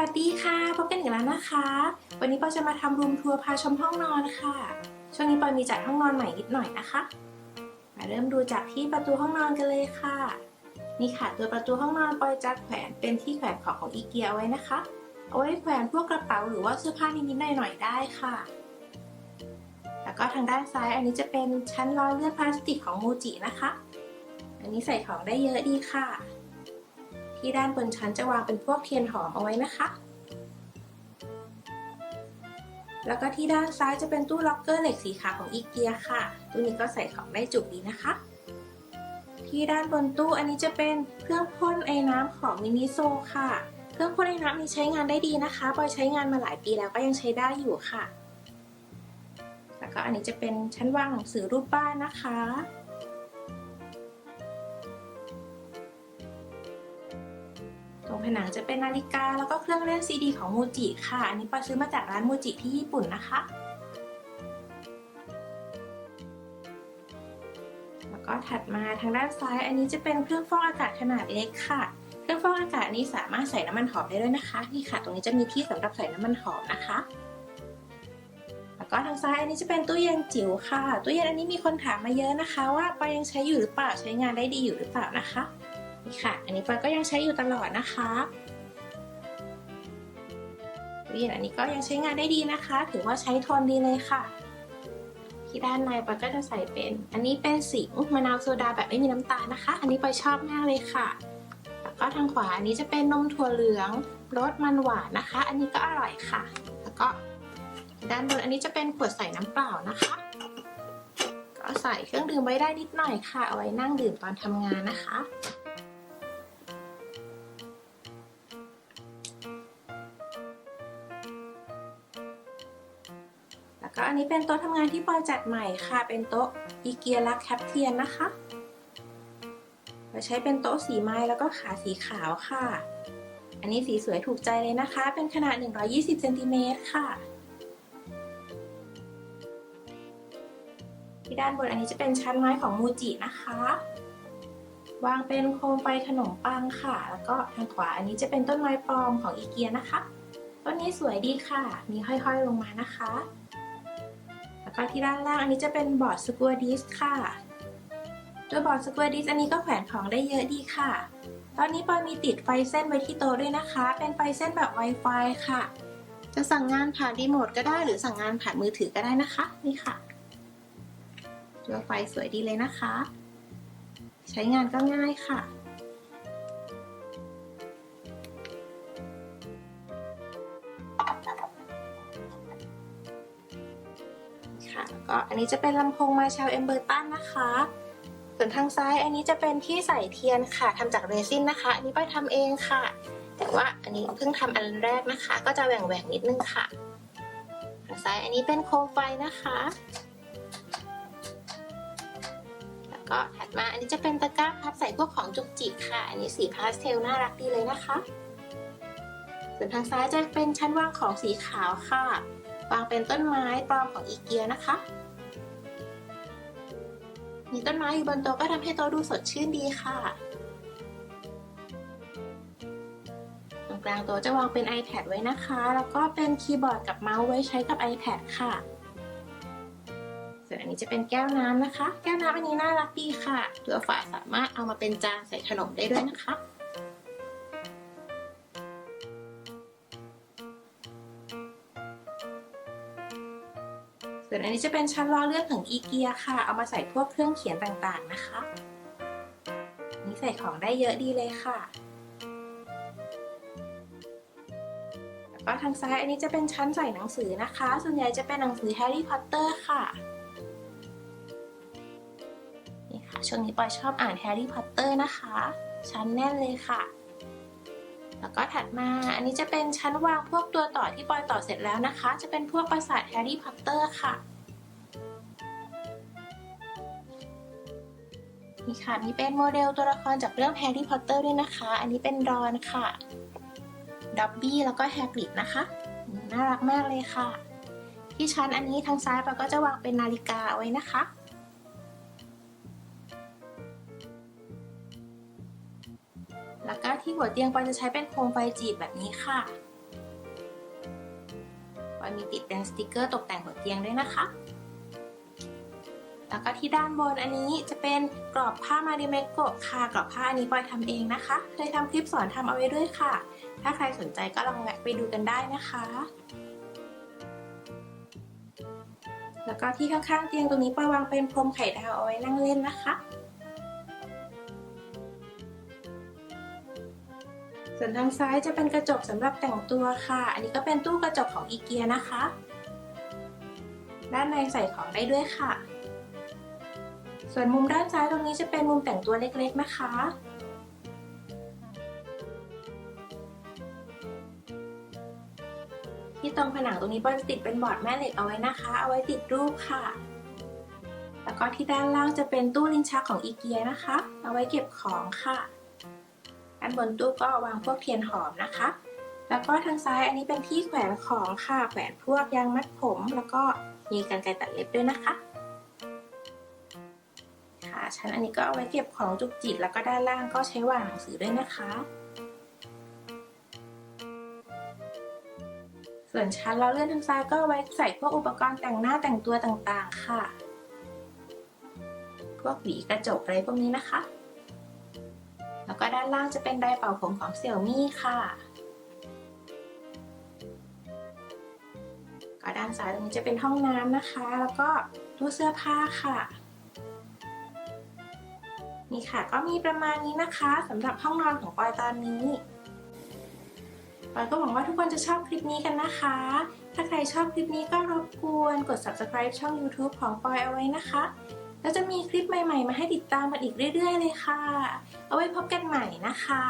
วัสดีค่ะพบกันอีกแล้วนะคะ วันนี้ปอยจะมาทำรูมทัวร์พาชมห้องนอนค่ะ ช่วงนี้ปอยมีจัดห้องนอนใหม่นิดหน่อยนะคะ มาเริ่มดูจากที่ประตูห้องนอนกันเลยค่ะ นี่ค่ะตัวประตูห้องนอนปอยจัดแขวนเป็นที่แขวนของของอีเกียไว้นะคะเอาไว้แขวนพวกกระเป๋าหรือว่าเสื้อผ้านิดๆหน่อยๆได้ค่ะ แล้วก็ทางด้านซ้ายอันนี้จะเป็นชั้นล้อเลื่อนพลาสติกของมูจินะคะ อันนี้ใส่ของได้เยอะดีค่ะ ที่ด้านบนชั้นจะวางเป็นพวกเทียนหอมเอาไว้นะคะ แล้วก็ที่ด้านซ้ายจะเป็นตู้ล็อกเกอร์เหล็กสีขาวของอีเกียค่ะ ตู้นี้ก็ใส่ของได้จุกดีนะคะ ที่ด้านบนตู้อันนี้จะเป็นเครื่องพ่นไอ้น้ำของมินิโซค่ะ เครื่องพ่นไอ้น้ำนี้ใช้งานได้ดีนะคะปอยใช้งานมาหลายปีแล้วก็ยังใช้ได้อยู่ค่ะ แล้วก็อันนี้จะเป็นชั้นวางหนังสือรูปบ้านนะคะ ตรงผนังจะเป็นนาฬิกาแล้วก็เครื่องเล่นซีดีของมูจิค่ะ อันนี้ปอซื้อมาจากร้านมูจิที่ญี่ปุ่นนะคะ แล้วก็ถัดมาทางด้านซ้าย อันนี้จะเป็นเครื่องฟอกอากาศขนาดเล็กค่ะ เครื่องฟอกอากาศนี้สามารถใส่น้ำมันหอมได้ด้วยนะคะนี่ค่ะ ตรงนี้จะมีที่สำหรับใส่น้ำมันหอมนะคะแล้วก็ทางซ้ายอันนี้จะเป็นตู้เย็นจิ๋วค่ะ ตู้เย็นอันนี้มีคนถามมาเยอะนะคะ ว่าปอยังใช้อยู่หรือเปล่าใช้งานได้ดีอยู่หรือเปล่านะคะ นี่ค่ะ อันนี้ปอยก็ยังใช้อยู่ตลอดนะคะตู้เย็นอันนี้ก็ยังใช้งานได้ดีนะคะ ถือว่าใช้ทนดีเลยค่ะ ที่ด้านในปอยก็จะใส่เป็น อันนี้เป็นสิงมะนาวโซดาแบบไม่มีน้ำตาลนะคะ อันนี้ปอยชอบมากเลยค่ะ แล้วก็ทางขวาอันนี้จะเป็นนมถั่วเหลืองรสมันหวานนะคะ อันนี้ก็อร่อยค่ะ แล้วก็ด้านบนอันนี้จะเป็นขวดใส่น้ำเปล่านะคะ ก็ใส่เครื่องดื่มไว้ได้นิดหน่อยค่ะ เอาไว้นั่งดื่มตอนทำงานนะคะ นนี้เป็นโต๊ะทำงานที่ปอยจัดใหม่ค่ะ เป็นโต๊ะอีเกียรักแคปเทียนนะคะเราใช้เป็นโต๊ะสีไม้แล้วก็ขาสีขาวค่ะ อันนี้สีสวยถูกใจเลยนะคะ เป็นขนาด 120เซนติเมตรค่ะ ที่ด้านบนอันนี้จะเป็นชั้นไม้ของมูจินะคะ วางเป็นโคมไฟขนมปังค่ะ แล้วก็ทางขวาอันนี้จะเป็นต้นไม้ปลอมของอีเกียนะคะ ต้นนี้สวยดีค่ะ มีห้อยๆลงมานะคะ แล้วก็ที่ด้านล่าง อันนี้จะเป็นบอร์ดสกัวดิสค่ะตัวบอร์ดสกัวดิสอันนี้ก็แขวนของได้เยอะดีค่ะ ตอนนี้ปอยมีติดไฟเส้นไว้ที่โต๊ะด้วยนะคะ เป็นไฟเส้นแบบ Wi-Fi ค่ะ จะสั่งงานผ่านรีโมทก็ได้หรือสั่งงานผ่านมือถือก็ได้นะคะ นี่ค่ะตัวไฟสวยดีเลยนะคะ ใช้งานก็ง่ายค่ะ ค่ะแล้วก็อันนี้จะเป็นลำโพงมาชาวเอมเบอร์ตันนะคะ ส่วนทางซ้ายอันนี้จะเป็นที่ใส่เทียนค่ะทำจากเรซินนะคะ อันนี้ป้ายทำเองค่ะ แต่ว่าอันนี้เพิ่งทำอันแรกนะคะ ก็จะแหว่งแหวงนิดนึงค่ะ ทางซ้ายอันนี้เป็นโคมไฟนะคะ แล้วก็ถัดมาอันนี้จะเป็นตะกร้าพับใส่พวกของจุกจิกค่ะ อันนี้สีพาสเทลน่ารักดีเลยนะคะ ส่วนทางซ้ายจะเป็นชั้นวางของสีขาวค่ะ วางเป็นต้นไม้ปลอมของอีเกียนะคะ มีต้นไม้อยู่บนโต๊ะก็ทำให้โต๊ะดูสดชื่นดีค่ะ ตรงกลางโต๊ะจะวางเป็น iPad ไว้นะคะ แล้วก็เป็นคีย์บอร์ดกับเมาส์ไว้ใช้กับ iPad ค่ะ ส่วนอันนี้จะเป็นแก้วน้ำนะคะ แก้วน้ำอันนี้น่ารักดีค่ะตัวฝาสามารถเอามาเป็นจานใส่ขนมได้ด้วยนะคะ ส่วนอันนี้จะเป็นชั้นล้อเลื่อนของอีเกียค่ะ เอามาใส่พวกเครื่องเขียนต่างๆนะคะ นี่ใส่ของได้เยอะดีเลยค่ะ แล้วก็ทางซ้ายอันนี้จะเป็นชั้นใส่หนังสือนะคะ ส่วนใหญ่จะเป็นหนังสือแฮร์รี่พอตเตอร์ค่ะ นี่ค่ะ ช่วงนี้ปอยชอบอ่านแฮร์รี่พอตเตอร์นะคะ ชั้นแน่นเลยค่ะ แล้วก็ถัดมาอันนี้จะเป็นชั้นวางพวกตัวต่อที่ปอยต่อเสร็จแล้วนะคะ จะเป็นพวกปราสาทแฮร์รี่พอตเตอร์ค่ะนี่ค่ะมีเป็นโมเดลตัวละครจากเรื่องแฮร์รี่พอตเตอร์ด้วยนะคะ อันนี้เป็นรอนค่ะดับบี้แล้วก็แฮกริดนะคะ น่ารักมากเลยค่ะ ที่ชั้นอันนี้ทางซ้ายปอยก็จะวางเป็นนาฬิกาเอาไว้นะคะ ที่หัวเตียงปอยจะใช้เป็นโคมไฟจีบแบบนี้ค่ะปอยมีติดเป็นสติกเกอร์ตกแต่งหัวเตียงด้วยนะคะ แล้วก็ที่ด้านบนอันนี้จะเป็นกรอบผ้ามาริเมโกะค่ะ กรอบผ้าอันนี้ปอยทำเองนะคะ เคยทำคลิปสอนทำเอาไว้ด้วยค่ะ ถ้าใครสนใจก็ลองแวะไปดูกันได้นะคะแล้วก็ที่ข้างๆเตียงตรงนี้ปอยวางเป็นพรมไข่ดาวเอาไว้นั่งเล่นนะคะ ส่วนทางซ้ายจะเป็นกระจกสำหรับแต่งตัวค่ะ อันนี้ก็เป็นตู้กระจกของอีเกียนะคะ ด้านในใส่ของได้ด้วยค่ะ ส่วนมุมด้านซ้ายตรงนี้จะเป็นมุมแต่งตัวเล็กๆนะคะ ที่ตรงผนังตรงนี้ปอยจะติดเป็นบอร์ดแม่เหล็กเอาไว้นะคะ เอาไว้ติดรูปค่ะ แล้วก็ที่ด้านล่างจะเป็นตู้ลิ้นชักของอีเกียนะคะ เอาไว้เก็บของค่ะ ด้านบนตู้ก็วางพวกเทียนหอมนะคะ แล้วก็ทางซ้ายอันนี้เป็นที่แขวนของค่ะ แขวนพวกยางมัดผม แล้วก็มีกรรไกรตัดเล็บด้วยนะคะ ค่ะ ชั้นอันนี้ก็เอาไว้เก็บของจุกจิกแล้วก็ด้านล่างก็ใช้วางหนังสือด้วยนะคะ ส่วนชั้นล้อเลื่อนทางซ้ายก็เอาไว้ใส่พวกอุปกรณ์แต่งหน้าแต่งตัวต่างๆ ค่ะ พวกหวีกระจกอะไรพวกนี้นะคะ ด้านล่างจะเป็นไดร์เป่าผมของเสี่ยวมี่ค่ะ ก็ด้านซ้ายตรงนี้จะเป็นห้องน้ำนะคะ แล้วก็ตู้เสื้อผ้าค่ะ นี่ค่ะก็มีประมาณนี้นะคะสำหรับห้องนอนของปอยตอนนี้ปอยก็หวังว่าทุกคนจะชอบคลิปนี้กันนะคะ ถ้าใครชอบคลิปนี้ก็รบกวนกด subscribe ช่อง YouTube ของปอยเอาไว้นะคะ แล้วจะมีคลิปใหม่ๆ มาให้ติดตามกันอีกเรื่อย ๆ เลยค่ะ เอาไว้พบกันใหม่นะคะ